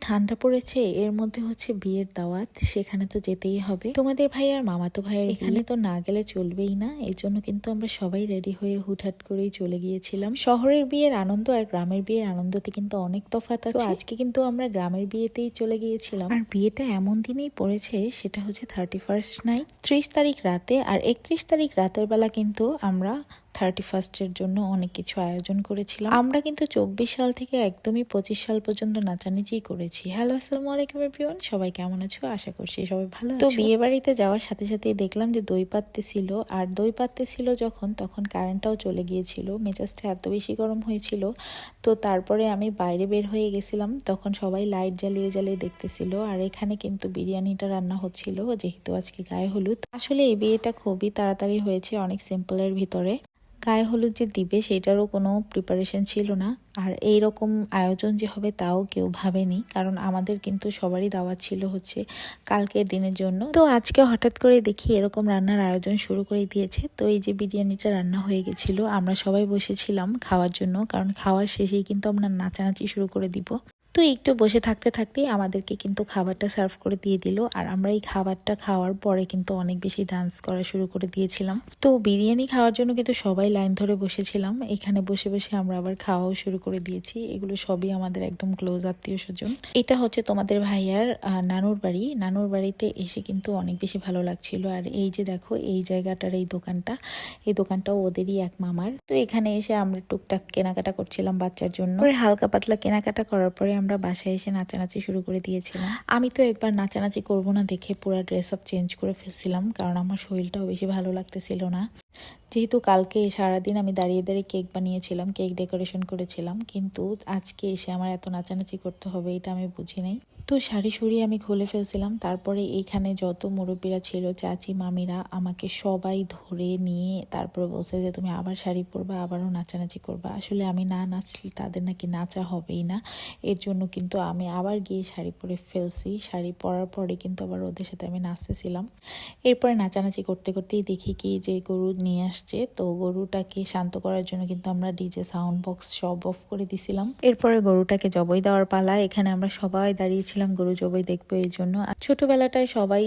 ঠান্ডা পড়েছে এর মধ্যে হচ্ছে বিয়ের দাওয়াত সেখানে তো যেতেই হবে। তোমাদের ভাই আর মামাতো ভাইয়ের এখানে তো না গেলে চলবেই না এই জন্য কিন্তু আমরা সবাই রেডি হয়ে হুটহাট করেই চলে গিয়েছিলাম। শহরের বিয়ের আনন্দ আর গ্রামের বিয়ের আনন্দতে কিন্তু অনেক তফাৎ আছে। আজকে কিন্তু আমরা গ্রামের বিয়েতেই চলে গিয়েছিলাম। আর বিয়েটা এমন দিনেই পড়েছে সেটা হচ্ছে থার্টি ফার্স্ট নাইট ত্রিশ তারিখ রাতে। আর একত্রিশ তারিখ রাতের বেলা কিন্তু আমরা থার্টি ফার্স্টের জন্য অনেক কিছু আয়োজন করেছিলাম। আমরা কিন্তু চব্বিশ সাল থেকে একদমই পঁচিশ সাল পর্যন্ত নাচানাচি করেছি। হ্যালো আসসালামু আলাইকুম এভরিওয়ান সবাই কেমন আছো? আশা করছি সবাই ভালো তো বিয়ে বাড়িতে যাওয়ার সাথে সাথেই দেখলাম যে দই পাত্তে ছিল আর দই পাত্তে ছিল যখন তখন কারেন্টটাও চলে গিয়েছিল মেজাজটা এত বেশি গরম হয়েছিল। তো তারপরে আমি বাইরে বের হয়ে গেছিলাম তখন সবাই লাইট জ্বালিয়ে জ্বালিয়ে দেখতেছিল আর এখানে কিন্তু বিরিয়ানিটা রান্না হচ্ছিল যেহেতু আজকে গায়ে হলুদ। আসলে এই বিয়েটা খুবই তাড়াতাড়ি হয়েছে অনেক সিম্পলের ভিতরে। গায়ে হলুদ যে দিবে সেটারও কোনো প্রিপারেশন ছিল না। আর এই রকম আয়োজন যে হবে, তাও কেউ ভাবেনি। কারণ আমাদের কিন্তু সবারই দাওয়াত ছিল হচ্ছে কালকের দিনের জন্য। তো আজকে হঠাৎ করে দেখি এরকম রান্নার আয়োজন শুরু করে দিয়েছে। তো এই যে বিরিয়ানিটা রান্না হয়ে গেছিল, আমরা সবাই বসেছিলাম খাওয়ার জন্য। কারণ খাওয়ার শেষেই কিন্তু আমরা নাচানাচি শুরু করে দিব। তো একটু বসে থাকতে থাকতেই আমাদেরকে কিন্তু খাবারটা সার্ভ করে দিয়ে দিল। আর আমরা এই খাবারটা খাওয়ার পরে কিন্তু অনেক বেশি ডান্স করা শুরু করে দিয়েছিলাম। তো বিরিয়ানি খাওয়ার জন্য কিন্তু সবাই লাইন ধরে বসেছিলাম। এখানে বসে বসে আমরা আবার খাওয়াও শুরু করে দিয়েছি। এগুলো সবই আমাদের একদম ক্লোজ আত্মীয় স্বজন। এটা হচ্ছে তোমাদের ভাইয়ার নানুর বাড়ি। নানুর বাড়িতে এসে কিন্তু অনেক বেশি ভালো লাগছিল। আর এই যে দেখো, এই জায়গাটার এই দোকানটা, এই দোকানটাও ওদেরই এক মামার। তো এখানে এসে আমরা টুকটাক কেনাকাটা করছিলাম বাচ্চার জন্য। হালকা পাতলা কেনাকাটা করার পরে আমরা বাসায় এসে নাচানাচি শুরু করে দিয়েছিলাম। আমি তো একবার নাচানাচি করব না দেখে পুরো ড্রেস আপ চেঞ্জ করে ফেলছিলাম, কারণ আমার শরীরটাও বেশি ভালো লাগতেছিল না। যেহেতু কালকে সারাদিন আমি দাঁড়িয়ে দাঁড়িয়ে কেক বানিয়েছিলাম, কেক ডেকোরেশন করেছিলাম, কিন্তু আজকে এসে আমার এত নাচানাচি করতে হবে এটা আমি বুঝি নাই। তো শাড়ি সুড়ি আমি খুলে ফেলছিলাম, তারপরে এইখানে যত মুরব্বীরা ছিল, চাচি, মামিরা আমাকে সবাই ধরে নিয়ে তারপরে বলছে যে, তুমি আবার শাড়ি পরবা, আবারও নাচানাচি করবা। আসলে আমি না নাচলে তাদের নাকি নাচা হবেই না, এর জন্য কিন্তু আমি আবার গিয়ে শাড়ি পরে ফেলছি। শাড়ি পরার পরে কিন্তু আবার ওদের সাথে আমি নাচতেছিলাম। এরপরে নাচানাচি করতে করতেই দেখি কি যে গরু নিয়ে আসছে। তো গরুটাকে শান্ত করার জন্য কিন্তু আমরা ডিজে সাউন্ড বক্স সব অফ করে দিছিলাম। এরপরে গরুটাকে জবই দেওয়ার পালা। এখানে আমরা সবাই দাঁড়িয়েছিলাম, গরু জবই দেখব এই জন্য। ছোটবেলাটায় সবাই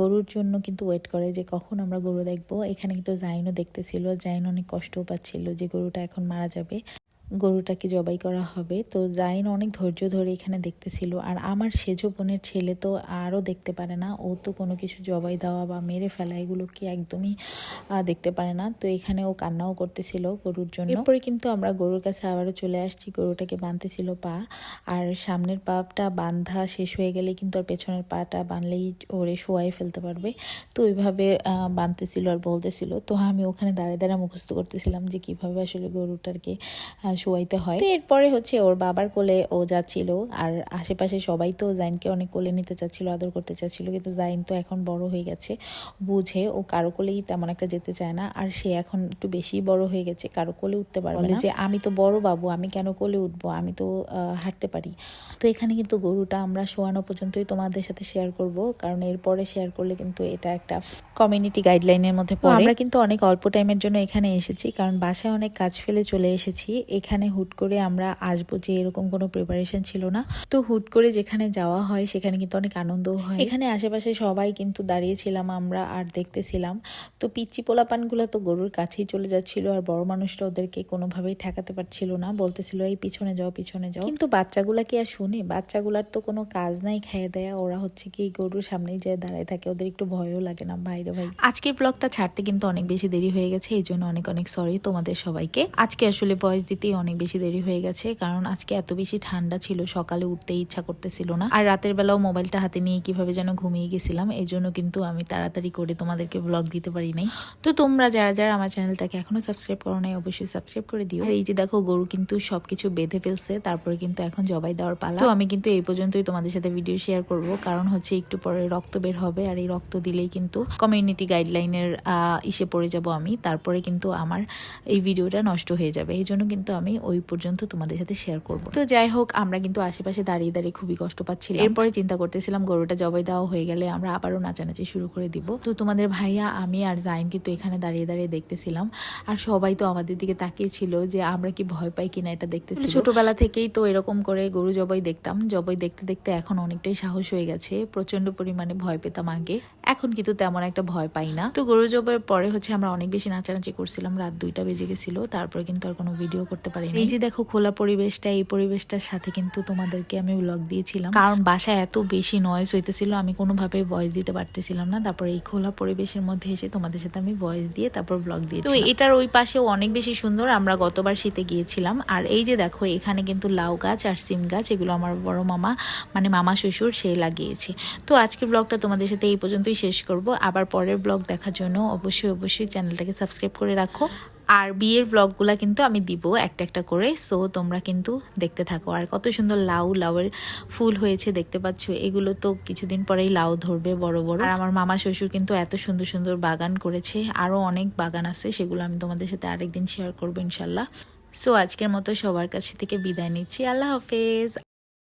গরুর জন্য কিন্তু ওয়েট করে যে কখন আমরা গরু দেখব। এখানে কিন্তু জাইনও দেখতেছিল। জাইন অনেক কষ্টও পাচ্ছিল যে গরুটা এখন মারা যাবে। গরুটাকে জবাই করা হবে। তো জাইন অনেক ধৈর্য ধরে এখানে দেখতেছিল। আর আমার সেজো বোনের ছেলে তো আরও দেখতে পারে না। ও তো কোনো কিছু জবাই দেওয়া বা মেরে ফেলা এগুলোকে একদমই দেখতে পারে না। তো এখানে ও কান্নাও করতেছিল গরুর জন্য। এরপরে কিন্তু আমরা গরুর কাছে আবারও চলে আসছি। গরুটাকে বাঁধতেছিল পা। আর সামনের পাটা বান্ধা শেষ হয়ে গেলে কিন্তু আর পেছনের পাটা বানলেই ওরে শোয়াই ফেলতে পারবে। তো ওইভাবে বাঁধতেছিল আর বলতেছিল। তো আমি ওখানে দাঁড়িয়ে দাঁড়া মুখস্থ করতেছিলাম যে কীভাবে আসলে গরুটাকে শোয়াইতে হয়। তো এরপরে হচ্ছে ওর বাবার কোলে ও যাচ্ছিল। আর আশেপাশে সবাই তো জাইনকে অনেক কোলে নিতে চাচ্ছিল আদর করতে চাচ্ছিল। কিন্তু জাইন তো এখন বড় হয়ে গেছে। বুঝে ও কারও কোলেই তেমন একটা যেতে চায় না। আর সে এখন একটু বেশি বড় হয়ে গেছে কারও কোলে উঠতে পারবে না। যে আমি তো বড় বাবু আমি কেন কোলে উঠবো? আমি তো হাঁটতে পারি। তো এখানে কিন্তু গরুটা আমরা শোয়ানো পর্যন্তই তোমাদের সাথে শেয়ার করব। কারণ এরপরে শেয়ার করলে কিন্তু এটা একটা কমিউনিটি গাইডলাইনের মধ্যে পড়ে। আমরা কিন্তু অনেক অল্প টাইমের জন্য এখানে এসেছি। কারণ বাসায় অনেক কাজ ফেলে চলে এসেছি। এখানে হুট করে আমরা আসব যে এরকম কোনো প্রিপারেশন ছিল না। তো হুট করে যেখানে যাওয়া হয়, সেখানে কিন্তু অনেক আনন্দও হয়। এখানে আশেপাশে সবাই কিন্তু দাঁড়িয়েছিলাম, আমরা আর দেখতেছিলাম। তো পিচ্চি পোলাপানগুলো তো গরুর কাছেই চলে যাচ্ছিল আর বড় মানুষটা ওদেরকে কোনোভাবেই ঠেকাতে পারছিল না। বলতেছিল, এই পিছনে যাও পিছনে যাও। কিন্তু বাচ্চাগুলা কি আর শুনে? বাচ্চাগুলার তো কোনো কাজ নাই খেয়ে দেয়া। ওরা হচ্ছে কি গরুর সামনেই যায় দাঁড়ায় থাকে। ওদের একটু ভয়ও লাগে না। ভাইরে ভাই। আজকের ব্লগটা ছাড়তে কিন্তু অনেক বেশি দেরি হয়ে গেছে, এই জন্য অনেক অনেক সরি তোমাদের সবাইকে। আজকে আসলে ভয়েস দিতেই অনেক বেশি দেরি হয়ে গেছে, কারণ আজকে এত বেশি ঠান্ডা ছিল, সকালে উঠতে ইচ্ছা করতেছিল না। আর রাতের বেলাও মোবাইলটা হাতে নিয়ে কীভাবে যেন ঘুমিয়ে গেছিলাম, এই জন্য কিন্তু আমি তাড়াতাড়ি করে তোমাদেরকে ব্লগ দিতে পারি নাই। তো তোমরা যারা যারা আমার চ্যানেলটাকে এখনও সাবস্ক্রাইব করো নাই, অবশ্যই সাবস্ক্রাইব করে দিও। আর এই যে দেখো, গরু কিন্তু সবকিছু বেঁধে ফেলছে, তারপরে কিন্তু এখন জবাই দেওয়ার পালা। তো আমি কিন্তু এই পর্যন্তই তোমাদের সাথে ভিডিও শেয়ার করব, কারণ হচ্ছে একটু পরে রক্ত বের হবে, আর এই রক্ত দিলেই কিন্তু কমিউনিটি গাইডলাইনের ইসে পড়ে যাব আমি, তারপরে কিন্তু আমার এই ভিডিওটা নষ্ট হয়ে যাবে। এই জন্য কিন্তু আমি ওই পর্যন্ত তোমাদের সাথে শেয়ার করব। তো যাই হোক, আমরা কিন্তু আশেপাশে দাঁড়িয়ে দাঁড়িয়ে খুবই কষ্ট পাচ্ছিলাম। এরপরে চিন্তা করতেছিলাম গরুটা জবাই দেওয়া হয়ে গেলে আমরা আবারও নাচানাচি শুরু করে দিব। তো তোমাদের ভাইয়া, আমি আর জাইন কিন্তু এখানে দাঁড়িয়ে দাঁড়িয়ে দেখতেছিলাম। আর সবাই তো আমাদের দিকে তাকিয়েছিল যে আমরা কি ভয় পাই কিনা এটা দেখতেছি ছোটবেলা থেকেই তো এরকম করে গরু জবাই দেখতাম। জবাই দেখতে দেখতে এখন অনেকটাই সাহস হয়ে গেছে। প্রচণ্ড পরিমাণে ভয় পেতাম আগে। এখন কিন্তু তেমন একটা ভয় পাই না। তো গরু জবাইয়ের পরে হচ্ছে আমরা অনেক বেশি নাচানাচি করছিলাম। রাত দুইটা বেজে গেছিল। তারপরে কিন্তু আর কোনো ভিডিও করতে পারিনি এই যে দেখো খোলা পরিবেশটা এই পরিবেশটার সাথে কিন্তু তোমাদেরকে আমি ব্লগ দিয়েছিলাম। কারণ বাসায় এত বেশি নয়েজ হইতেছিল আমি কোনোভাবে ভয়েস দিতে পারতেছিলাম না। তারপর এই খোলা পরিবেশের মধ্যে এসে তোমাদের সাথে আমি ভয়েস দিয়ে তারপর ব্লগ দিয়েছি তো এটার ওই পাশেও অনেক বেশি সুন্দর আমরা গতবার শীতে গিয়েছিলাম। আর এই যে দেখো এখানে কিন্তু লাউ গাছ আর সিম গাছ এগুলো আমার বড় মামা মানে মামা শ্বশুর সে লাগিয়েছে। তো আজকে ব্লগটা তোমাদের সাথে এই পর্যন্তই শেষ করব। আবার পরের ব্লগ দেখার জন্য অবশ্যই অবশ্যই চ্যানেলটাকে সাবস্ক্রাইব করে রাখো। আর বিয়ের ব্লগগুলা কিন্তু আমি দিব একটা একটা করে। সো তোমরা কিন্তু দেখতে থাকো। আর কত সুন্দর লাউ, লাউয়ের ফুল হয়েছে দেখতে পাচ্ছ। এগুলো তো কিছুদিন পরেই লাউ ধরবে বড় বড়। আর আমার মামা শ্বশুর কিন্তু এত সুন্দর সুন্দর বাগান করেছে। আরও অনেক বাগান আছে, সেগুলো আমি তোমাদের সাথে আরেকদিন শেয়ার করব ইনশাল্লাহ। সো আজকের মতো সবার কাছে থেকে বিদায় নিচ্ছি। আল্লাহ হাফেজ।